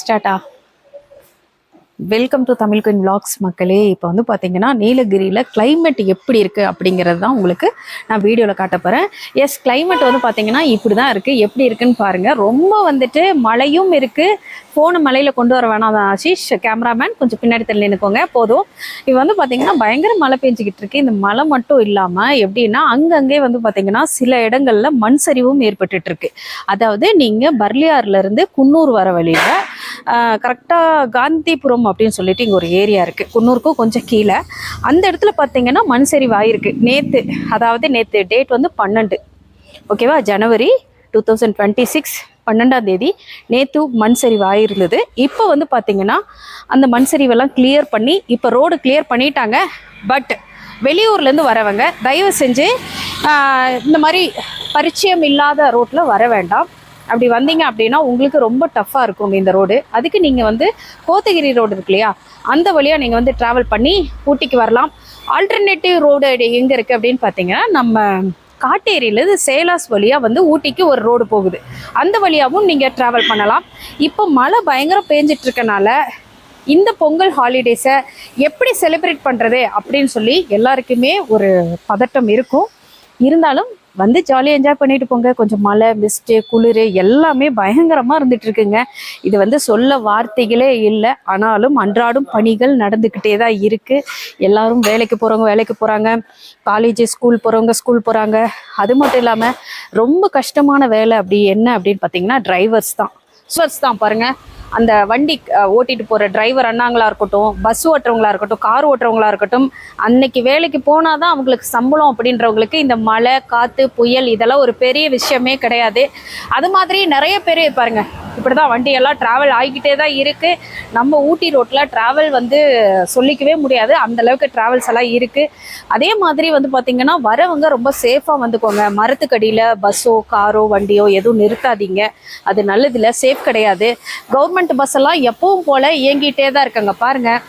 ஸ்டார்ட்டா welcome to Tamil queen vlogs மக்களே. இப்போ வந்து பார்த்தீங்கன்னா நீலகிரியில் கிளைமேட் எப்படி இருக்குது அப்படிங்கிறது தான் உங்களுக்கு நான் வீடியோவில் காட்ட போகிறேன் எஸ் கிளைமேட் வந்து பார்த்தீங்கன்னா இப்படி தான் இருக்குது எப்படி இருக்குன்னு பாருங்கள் ரொம்ப வந்துட்டு மழையும் இருக்குது ஃபோனு மலையில் கொண்டு வர வேணாம் தான் ஆஷிஷ். கேமராமேன் கொஞ்சம் பின்னாடி தள்ளி நிற்கோங்க போதும். இது வந்து பார்த்தீங்கன்னா பயங்கர மழை பெஞ்சிக்கிட்டு இருக்கு. இந்த மழை மட்டும் இல்லாமல் எப்படின்னா அங்கங்கே வந்து பார்த்தீங்கன்னா சில இடங்களில் மண் சரிவும் ஏற்பட்டுட்டுருக்கு அதாவது நீங்கள் பர்லியார்லேருந்து குன்னூர் வர வழியில் கரெக்டாக காந்திபுரம் அப்படின்னு சொல்லிட்டு இங்கே ஒரு ஏரியா இருக்குது குன்னூருக்கும் கொஞ்சம் கீழே. அந்த இடத்துல பார்த்தீங்கன்னா மண் சரிவு ஆயிருக்கு நேற்று அதாவது நேற்று டேட் வந்து பன்னெண்டு. ஓகேவா ஜனவரி டூ தௌசண்ட் டுவெண்ட்டி சிக்ஸ் பன்னெண்டாம் தேதி நேற்று மண் சரிவு ஆயிருந்தது இப்போ வந்து பார்த்தீங்கன்னா அந்த மண் சரிவெல்லாம் கிளியர் பண்ணி இப்போ ரோடு கிளியர் பண்ணிட்டாங்க. பட் வெளியூர்லேருந்து வரவங்க தயவு செஞ்சு இந்த மாதிரி பரிச்சயம் இல்லாத ரோட்டில் வர வேண்டாம். அப்படி வந்தீங்க அப்படின்னா உங்களுக்கு ரொம்ப டஃப்பாக இருக்கும் இந்த ரோடு அதுக்கு நீங்கள் வந்து கோத்தகிரி ரோடு இருக்கு இல்லையா? அந்த வழியாக நீங்கள் வந்து ட்ராவல் பண்ணி ஊட்டிக்கு வரலாம். ஆல்டர்னேட்டிவ் ரோடு எங்கே இருக்குது அப்படின்னு பார்த்தீங்கன்னா நம்ம காட்டேரியிலேருந்து சேலாஸ் வழியாக வந்து ஊட்டிக்கு ஒரு ரோடு போகுது. அந்த வழியாகவும் நீங்கள் ட்ராவல் பண்ணலாம். இப்போ மழை பயங்கரம் பேஞ்சிட்ருக்கனால இந்த பொங்கல் ஹாலிடேஸை எப்படி செலிப்ரேட் பண்ணுறது அப்படின்னு சொல்லி எல்லாருக்குமே ஒரு பதட்டம் இருக்கும். இருந்தாலும் வந்து ஜாலியாக என்ஜாய் பண்ணிட்டு போங்க. கொஞ்சம் மழை மிஸ்ட்டு குளிர் எல்லாமே பயங்கரமாக இருந்துட்டு இருக்குங்க. இது வந்து சொல்ல வார்த்தைகளே இல்லை. ஆனாலும் அன்றாடும் பணிகள் நடந்துக்கிட்டே தான் இருக்குது எல்லாரும் வேலைக்கு போகிறவங்க வேலைக்கு போகிறாங்க காலேஜ் ஸ்கூல் போகிறவங்க ஸ்கூல் போகிறாங்க அது மட்டும் இல்லாமல் ரொம்ப கஷ்டமான வேலை அப்படி என்ன அப்படின்னு பார்த்தீங்கன்னா டிரைவர்ஸ் தான். டிரைவர்ஸ் தான் பாருங்கள் அந்த வண்டி ஓட்டிட்டு போகிற டிரைவர் அண்ணாங்களா இருக்கட்டும் பஸ் ஓட்டுறவங்களா இருக்கட்டும் கார் ஓட்டுறவங்களா இருக்கட்டும் அன்னைக்கு வேலைக்கு போனால் தான் அவங்களுக்கு சம்பளம் அப்படின்றவங்களுக்கு இந்த மழை காற்று புயல் இதெல்லாம் ஒரு பெரிய விஷயமே கிடையாது. அது மாதிரி நிறைய பேர் பாருங்கள் இப்படி தான் வண்டியெல்லாம் ட்ராவல் ஆகிக்கிட்டே தான் இருக்குது நம்ம ஊட்டி ரோட்டில் ட்ராவல் வந்து சொல்லிக்கவே முடியாது. அந்த அளவுக்கு ட்ராவல்ஸ் எல்லாம் இருக்குது அதே மாதிரி வந்து பார்த்திங்கன்னா வரவங்க ரொம்ப சேஃபாக வந்துக்கோங்க. மரத்துக்கடியில் பஸ்ஸோ காரோ வண்டியோ எதுவும் நிறுத்தாதீங்க. அது நல்லதில்லை சேஃப் கிடையாது. கவர்மெண்ட் பஸ் எல்லாம் எப்பவும் போல் இயங்கிட்டே தான் இருக்காங்க. பாருங்கள்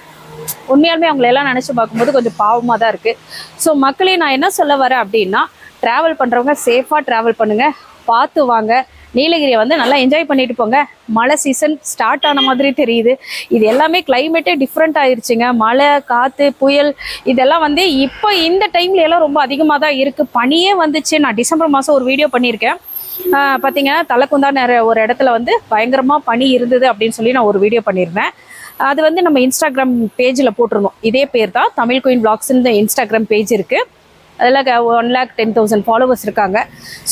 உண்மையாலுமே அவங்கள எல்லாம் நினச்சி பார்க்கும்போது கொஞ்சம் பாவமாக தான் இருக்குது ஸோ மக்களே நான் என்ன சொல்ல வரேன் அப்படின்னா ட்ராவல் பண்ணுறவங்க சேஃபாக ட்ராவல் பண்ணுங்கள் பார்த்து வாங்க. நீலகிரியை வந்து நல்லா என்ஜாய் பண்ணிட்டு போங்க. மழை சீசன் ஸ்டார்ட் ஆன மாதிரி தெரியுது. இது எல்லாமே கிளைமேட்டே டிஃப்ரெண்ட் ஆயிருச்சுங்க. மழை காற்று புயல் இதெல்லாம் வந்து இப்போ இந்த டைம்ல எல்லாம் ரொம்ப அதிகமாக தான் இருக்குது பனியே வந்துச்சு. நான் டிசம்பர் மாதம் ஒரு வீடியோ பண்ணியிருக்கேன். பார்த்தீங்கன்னா தலைக்குந்தா நிறைய ஒரு இடத்துல வந்து பயங்கரமாக பனி இருந்தது அப்படின்னு சொல்லி நான் ஒரு வீடியோ பண்ணியிருந்தேன். அது வந்து நம்ம இன்ஸ்டாகிராம் பேஜில் போட்டிருந்தோம். இதே பேர் தான் தமிழ் குயின் பிளாக்ஸ்ன்னு இன்ஸ்டாகிராம் பேஜ் இருக்குது அதில் one lakh ten thousand followers இருக்காங்க.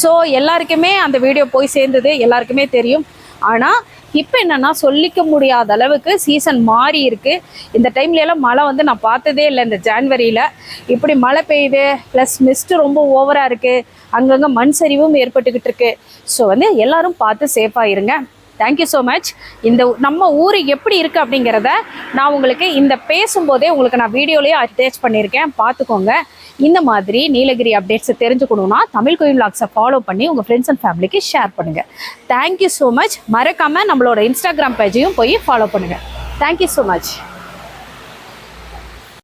ஸோ எல்லாருக்குமே அந்த வீடியோ போய் சேர்ந்தது எல்லாருக்குமே தெரியும். ஆனால் இப்போ என்னென்னா சொல்லிக்க முடியாத அளவுக்கு சீசன் மாறி இருக்குது இந்த டைம்ல எல்லாம் மழை வந்து நான் பார்த்ததே இல்லை இந்த ஜான்வரியில். இப்படி மழை பெய்யுது ப்ளஸ் மிஸ்ட்டு ரொம்ப ஓவராக இருக்குது அங்கங்கே மண் சரிவும் ஏற்பட்டுக்கிட்டு இருக்குது ஸோ வந்து எல்லோரும் பார்த்து சேஃபாக இருங்க. தேங்க்யூ ஸோ மச் இந்த நம்ம ஊர் எப்படி இருக்குது அப்படிங்கிறத நான் உங்களுக்கு இந்த பேசும்போதே உங்களுக்கு நான் வீடியோலேயே அட்டாச் பண்ணியிருக்கேன். பார்த்துக்கோங்க. இந்த மாதிரி நீலகிரி அப்டேட்ஸை தெரிஞ்சுக்கணுன்னா தமிழ் கோயில் லாக்ஸை ஃபாலோ பண்ணி உங்கள் ஃப்ரெண்ட்ஸ் அண்ட் ஃபேமிலிக்கு ஷேர் பண்ணுங்கள் தேங்க்யூ ஸோ மச் மறக்காமல் நம்மளோட இன்ஸ்டாகிராம் பேஜையும் போய் ஃபாலோ பண்ணுங்கள் தேங்க்யூ ஸோ மச்